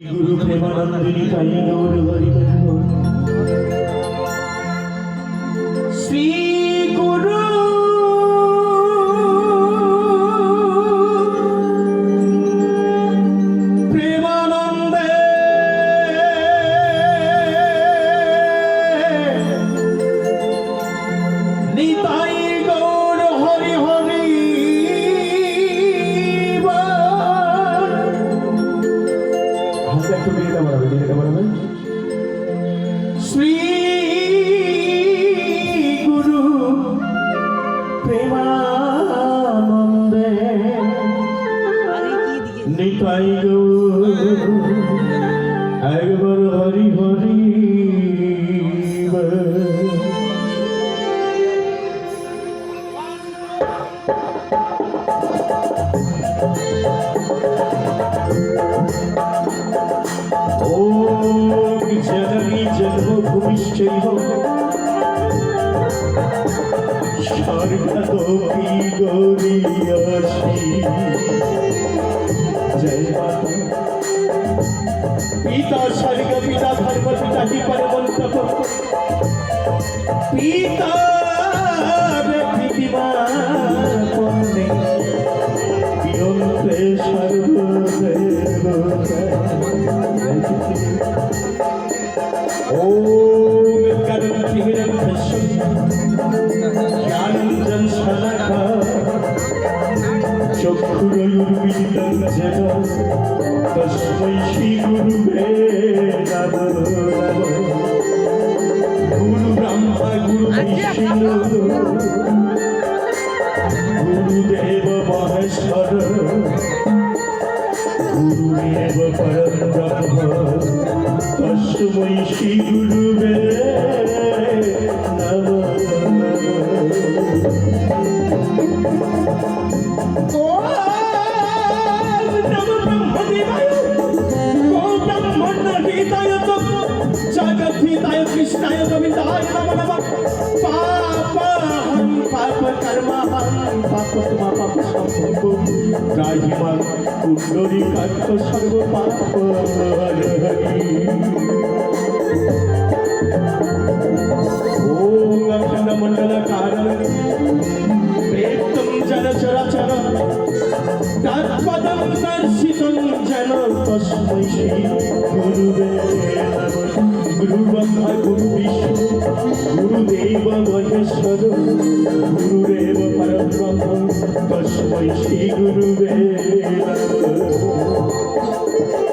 গুরু প্রেমানন্দিনী তাই গৌর হরি দিদিটা বাড়াবে শ্রী গুরু প্রেমানন্দে নিতাই গো একবার হরি হরি। নিশ্চয় স্বর্গী গরিয়াসী জয় মাতা পিতা স্বর্গ পিতা ধর্ম পিতা কি পরমন্ত পিতা প্রতিমা বিয়ন্তে সর্বদেব Oh জ্ঞানঞ্জন সদাখা চক্ষুরয়ুর্বিদিতং যেন তস্মৈ শ্রীগুরুবে নমো নমঃ গুরু ব্রহ্মা গুরু বিষ্ণু গুরুদেব মহেশ্বর গুরুদেব পরম ব্রহ্ম তস্মৈ শ্রীগুরু জগদ্ধিতায় কৃষ্ণায় গোবিন্দায় নমঃ নমঃ পাপহং পাপ কর্মহং পাপ তোমা পাপ সম্ভব রাহিমাং কুণ্ডলী কান্ত সর্ব পাপ হরি ওম তৎপদম দর্শিতং যেন শ্রী গুরুবে গুরু ব্রহ্মা গুরু বিষ্ণু গুরুদেব মহেশ্বর গুরুদেব পরব্রহ্ম তস্मै শ্রী গুরুবে নমঃ